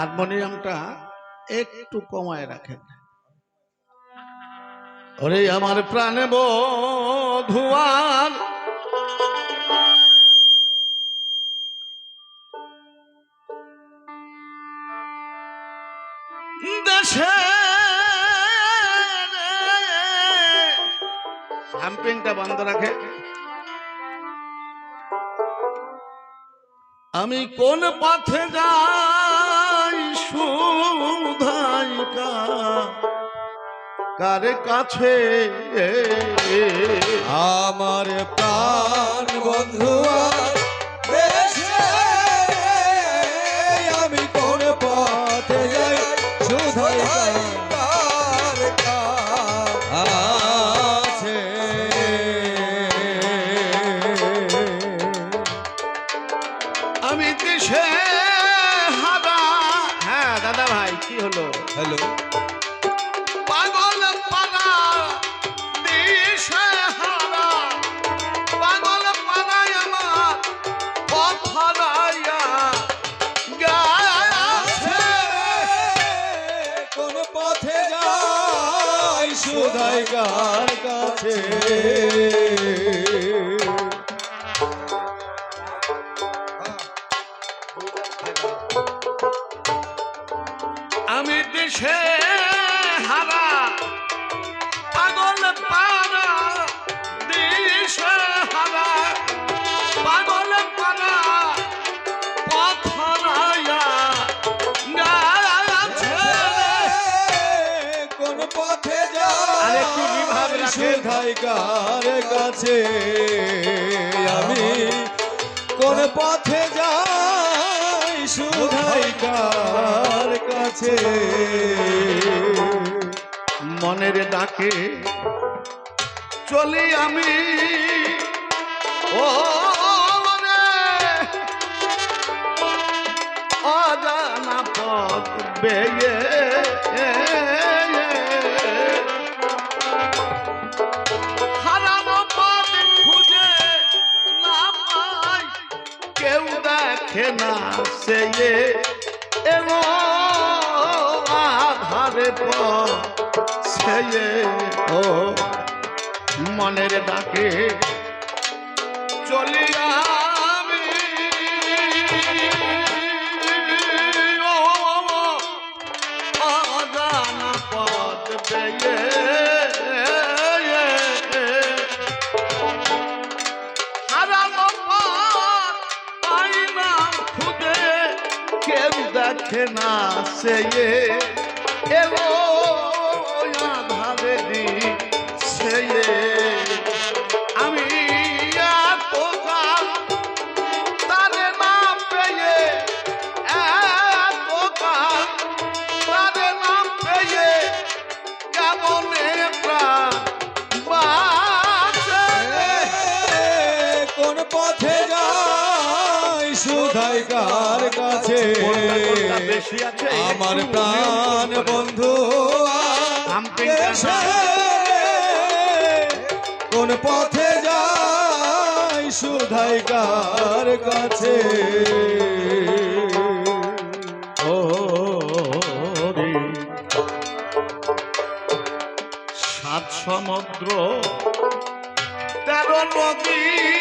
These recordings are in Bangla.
হারমোনিয়ামটা একটু কমায় রাখেন। ওরে আমার প্রাণে বধুয়ার দেশে হ্যাম্পিংটা বন্ধ রাখে আমি কোন পথে যাই সুধাইকা কার কাছে? আমার প্রাণ বন্ধু আর হলো কার কাছে আমি কোন পথে যাই? শুধাই কার কাছে? মনের ডাকে চলি আমি। ও অজানা পথ বেয়ে দেখে না সে আধারে সে ও মনের ডাকে চলি দেখে না সে এলো আমার প্রাণ বন্ধু কোন পথে যাই শুধাই কার কাছে? ও সাত সমুদ্র তেরো নদী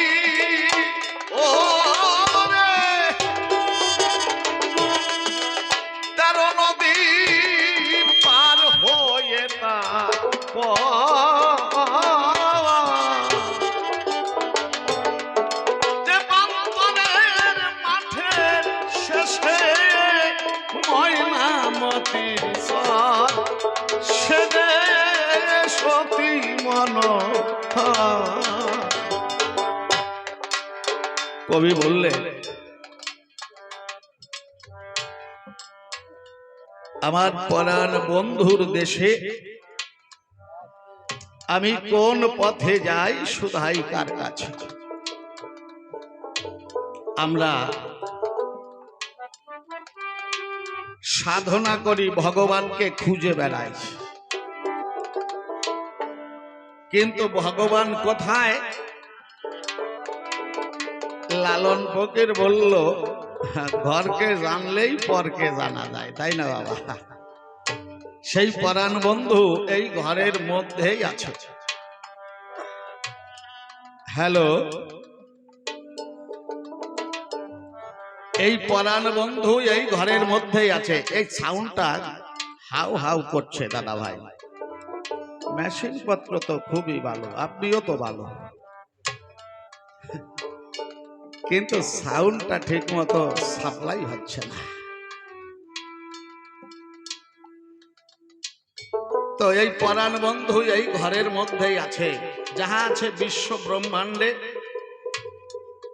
কবি বললে, আমার পরাণ বন্ধুর দেশে আমি কোন পথে যাই সুধাই কার কাছে? আমরা সাধনা করি ভগবানকে খুঁজে বেড়াই। কিন্তু ভগবান কোথায় লালন ফকির বলল, ঘরকে জানলেই পরকে জানা যায়, তাই না বাবা? সেই পরাণ বন্ধু এই ঘরের মধ্যেই আছে। হ্যালো? এই পরাণ বন্ধু এই ঘরের মধ্যেই আছে। এই সাউন্ডটা হাউ হাউ করছে দাদা ভাই। মেশিন পত্র তো খুবই ভালো, আপনিও তো ভালো। কিন্তু সাউন্ডটা ঠিক মতো সাপ্লাই হচ্ছে না। তো এই পরাণ বন্ধু এই ঘরের মধ্যেই আছে, যাহা আছে বিশ্ব ব্রহ্মাণ্ডে।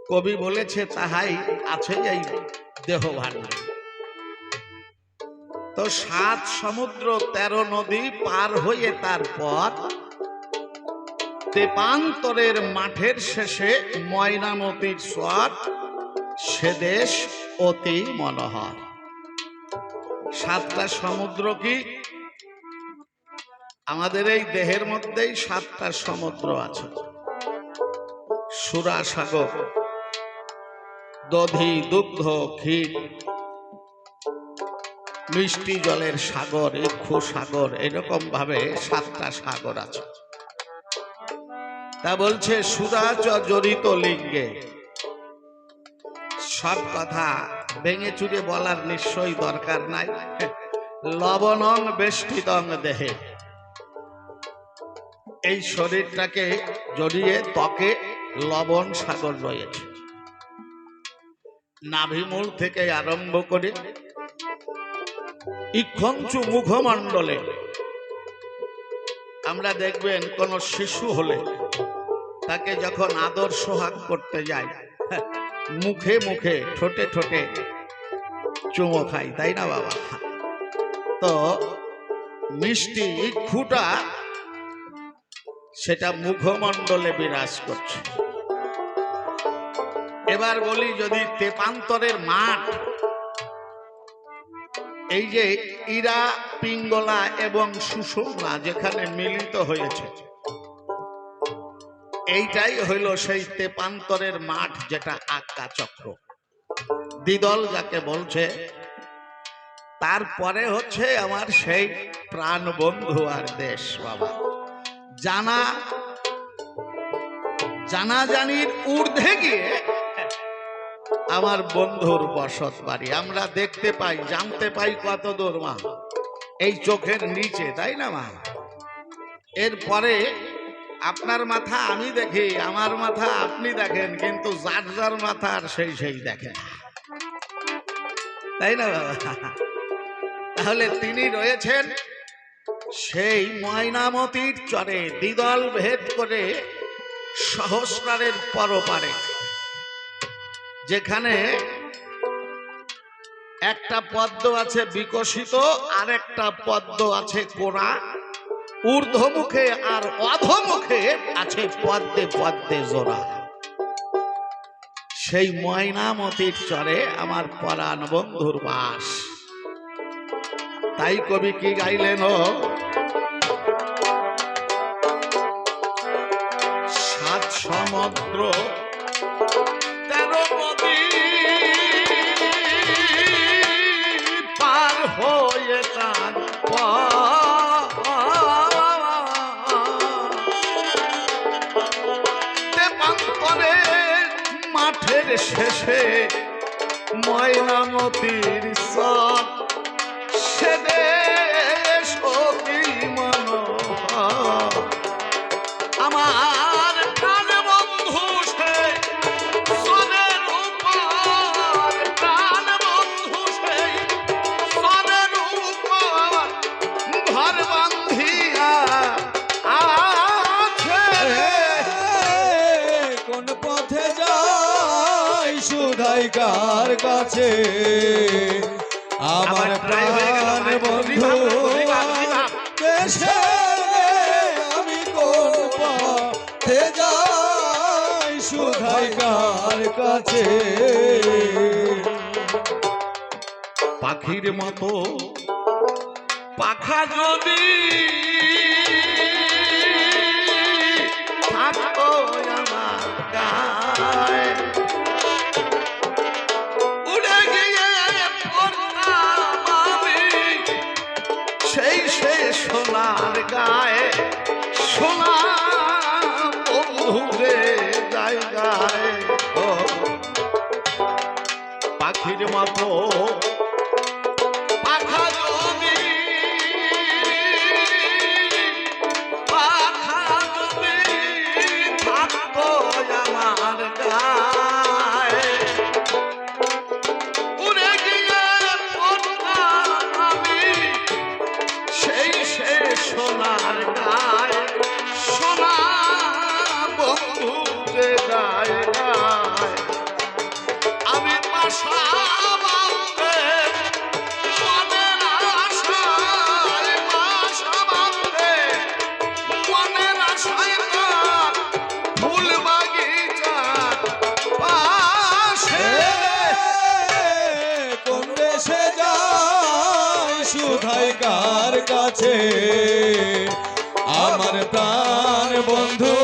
কবি বলেছে, তাহাই আছে এই দেহ ভাণ্ডে তো সাত সমুদ্র তেরো নদী পার হয়ে তারপর তেপান্তরের মাঠের শেষে ময়নামতির স্বর সে দেশ অতি মনোহর। সাতটা সমুদ্র কি? আমাদের এই দেহের মধ্যেই সাতটা সমুদ্র আছে। সুরা সাগর দধি, দুগ্ধ, ক্ষীর, মিষ্টি জলের সাগর, ইক্ষু সাগর এরকম ভাবে সাতটা সাগর আছে। তা বলছে সুরাজ জড়িত লিঙ্গে। সব কথা ভেঙে চুরে বলার নিশ্চয়ই দরকার নাই। লবণং বেষ্টিতং দেহে। এই শরীরটাকে জড়িয়ে ত্বকে লবণ সাগর রয়েছে। নাভিমূল থেকে আরম্ভ করে ইক্ষঞ্চু মুখমণ্ডলে। আমরা দেখবেন কোন শিশু হলে তাকে যখন আদর সোহাগ করতে যায়, মুখে মুখে, ঠোঁটে ঠোঁটে চুমো খাই তাই না বাবা? তো মিষ্টি ইক্ষুটা সেটা মুখমণ্ডলে বিরাজ করছে। এবার বলি যদি তেপান্তরের মাঠ, এই যে ইরা, পিঙ্গলা এবং সুষুম্না যেখানে মিলিত হয়েছে এইটাই হইল সেই তেপান্তরের মাঠ যেটা আক্কা চক্র। দ্বিদল যাকে বলছে, তারপরে হচ্ছে আমার সেই প্রাণ বন্ধু আর দেশ বাবা। জানা জানা জানির ঊর্ধ্বে গিয়ে আমার বন্ধুর বসত বাড়ি। আমরা দেখতে পাই, জানতে পাই কত দূর মা। এই চোখের নিচে, তাই না মা? এরপরে আপনার মাথা আমি দেখি, আমার মাথা আপনি দেখেন, কিন্তু যার যার মাথা আর সেই সেই দেখেন তাই না, বাবা? তাহলে তিনি রয়েছেন সেই ময়নামতির চরে, দ্বিদল ভেদ করে সহস্রারের পরপারে, যেখানে একটা পদ্ম আছে বিকশিত আর একটা পদ্ম আছে কোরা ঊর্ধ্বমুখে আর অধমুখে আছে পদ্মে পদ্মে জোড়া। সেই ময়নামতির চরে আমার পরাণ বন্ধুর বাস। তাই কবি কি গাইলেন সাত সমুদ্র শেষে ময়নামতির সব কাছে আমার প্রাণ বন্ধু। দেশে আমি কোন পথে যাই? সুধাইকার কাছে? পাখির মতো পাখা যদি থাকতো আমার গায়ে, আমার গায়ে সোনা বন্ধুরে জায়গায়। পাখির মতো কাছে আমার প্রাণ বন্ধু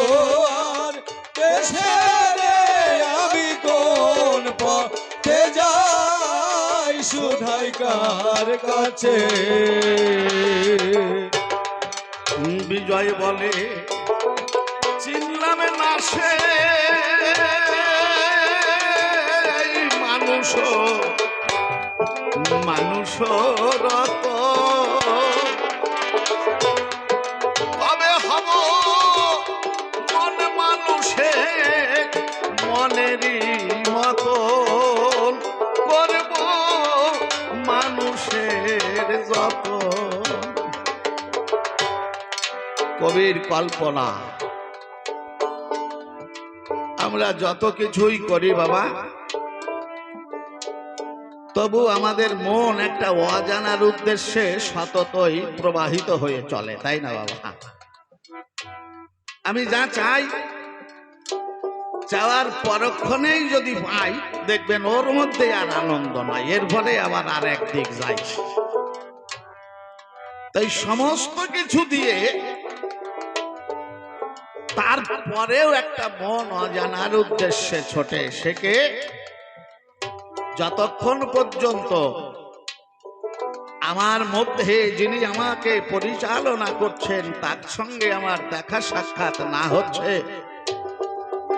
আমি কোন পথে যাই? সুধাই কার কাছে? বিজয় বলে, চিনলাম না সে। মানুষ মানুষ রত কবির কল্পনা। আমরা যত কিছুই করি বাবা, তবু আমাদের মন একটা অজানার উদ্দেশ্যে সততই প্রবাহিত হয়ে চলে, তাই না বাবা? আমি যা চাই, চাওয়ার পরক্ষণেই যদি পাই, দেখবেন ওর মধ্যে আর আনন্দ নয় এর ফলে আবার আর একদিক যাই তাই সমস্ত কিছু দিয়ে তারপরেও একটা মন অজানার উদ্দেশ্যে ছোটে সেকে যতক্ষণ পর্যন্ত আমার মধ্যে যিনি আমাকে পরিচালনা করছেন, তার সঙ্গে আমার দেখা সাক্ষাৎ না হচ্ছে,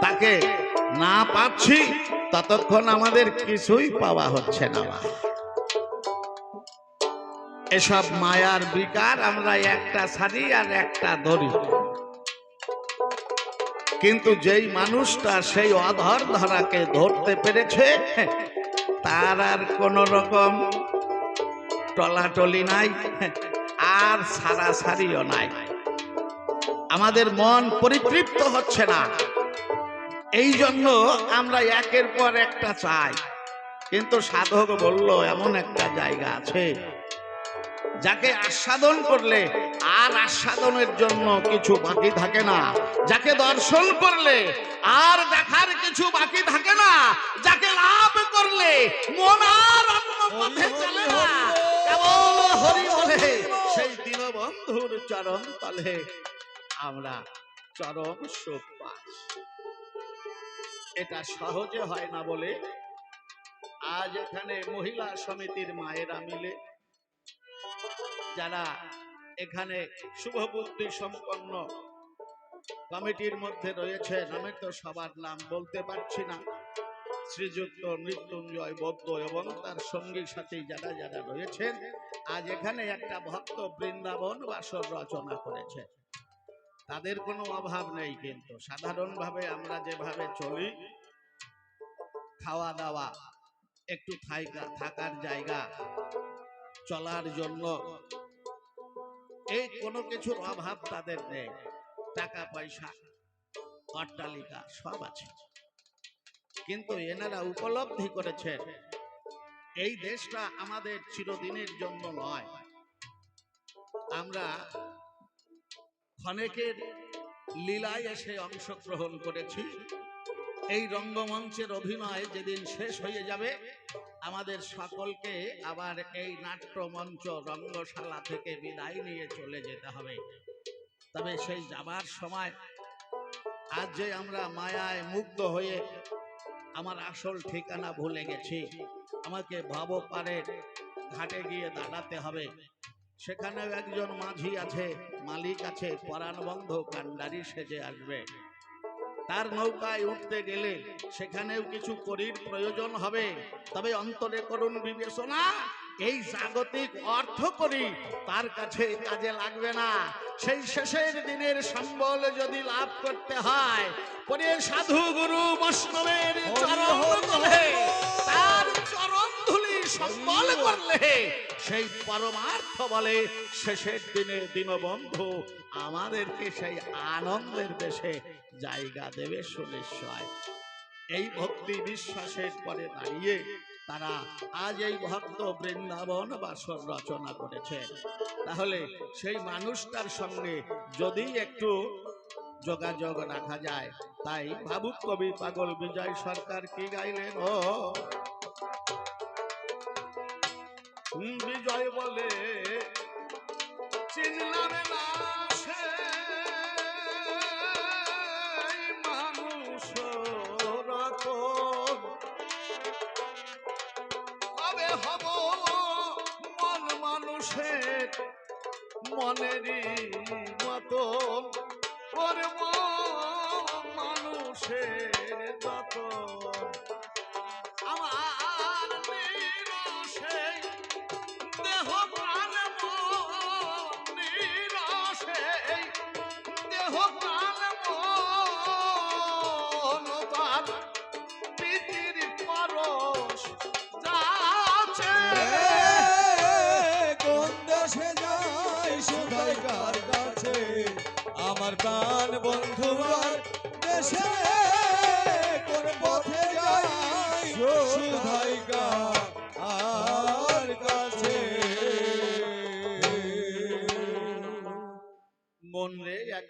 তাকে না পাচ্ছি, ততক্ষণ আমাদের কিছুই পাওয়া হচ্ছে না। এসব মায়ার বিকার আমরা একটা ছাড়ি আর একটা ধরি কিন্তু যেই মানুষটা সেই অধর ধরাকে ধরতে পেরেছে, তার আর কোন রকম টলাটলি নাই, আর সারাসারিও নাই। আমাদের মন পরিতৃপ্ত হচ্ছে না। এই জন্য আমরা একের পর একটা চাই। কিন্তু সাধক বলল, এমন একটা জায়গা আছে যাকে আস্বাদন করলে আর আস্বাদনের জন্য কিছু বাকি থাকে না। যাকে দর্শন করলে আর দেখার কিছু বাকি থাকে না। যাকে লাভ করলে মন আর অন্য পথে চলে না। কেবল হরি বলে? সেই দীনবন্ধুর চরণ তলে আমরা চরম সুখ পাই এটা সহজে হয় না বলে আজ এখানে মহিলা সমিতির মায়েরা মিলে যারা এখানে শুভবুদ্ধি সম্পন্ন কমিটির মধ্যে রয়েছে আমি তো সবার নাম বলতে পারছি না। শ্রীযুক্ত মৃত্যুঞ্জয় বৌদ্ধ এবং তার সঙ্গী সাথী যারা যারা রয়েছেন, আজ এখানে একটা ভক্ত বৃন্দাবন বাসর রচনা করেছে। তাদের কোনো অভাব নেই কিন্তু। সাধারণভাবে আমরা যেভাবে চলি খাওয়া দাওয়া একটু থাকার জায়গা চলার জন্য এই কোনো কিছুর অভাব তাদের নেই। টাকা, পয়সা, অট্টালিকা সব আছে। কিন্তু এনারা উপলব্ধি করেছেন, এই দেশটা আমাদের চিরদিনের জন্য নয়। আমরা ক্ষণেকের লীলায় এসে অংশগ্রহণ করেছি। এই রঙ্গমঞ্চের অভিনয় যেদিন শেষ হয়ে যাবে আমাদের সকলকে আবার এই নাট্যমঞ্চ রঙ্গশালা থেকে বিদায় নিয়ে চলে যেতে হবে। তবে সেই যাবার সময় আজ যে আমরা মায়ায় মুগ্ধ হয়ে আমার আসল ঠিকানা ভুলে গেছি, আমাকে ভবপারের ঘাটে গিয়ে দাঁড়াতে হবে। সেখানেও একজন মাঝি আছে, মালিক আছে পরাণবন্ধ কান্ডারি সেজে আসবে। তার নৌকায় উঠতে গেলে সেখানেও কিছু করির প্রয়োজন হবে। তবে অন্তরে করুন বিবেচনা এই জাগতিক অর্থ করি তার কাছে কাজে লাগবে না। সেই শেষের দিনের সম্বল যদি লাভ করতে হয় পরে সাধু গুরু বৈষ্ণবের চরণ সম্বল করলে, সেই পরমার্থ বলে শেষের দিনে দীনবন্ধু আমাদেরকে সেই আনন্দের দেশে জায়গা দেবে সুনিশ্চয়। এই ভক্তি বিশ্বাসের পরে দাঁড়িয়ে তারা আজ এই ভক্ত বৃন্দাবন বাসর রচনা করেছে। তাহলে সেই মানুষটার সঙ্গে যদি একটু যোগাযোগ রাখা যায়, তাই ভাবুক কবি পাগল বিজয় সরকার কি গাইলেন? ও বিজয় বলে চিনলাম না সে মানুষ কবে হব মন মানুষের মনেরই দেহ প্রাণ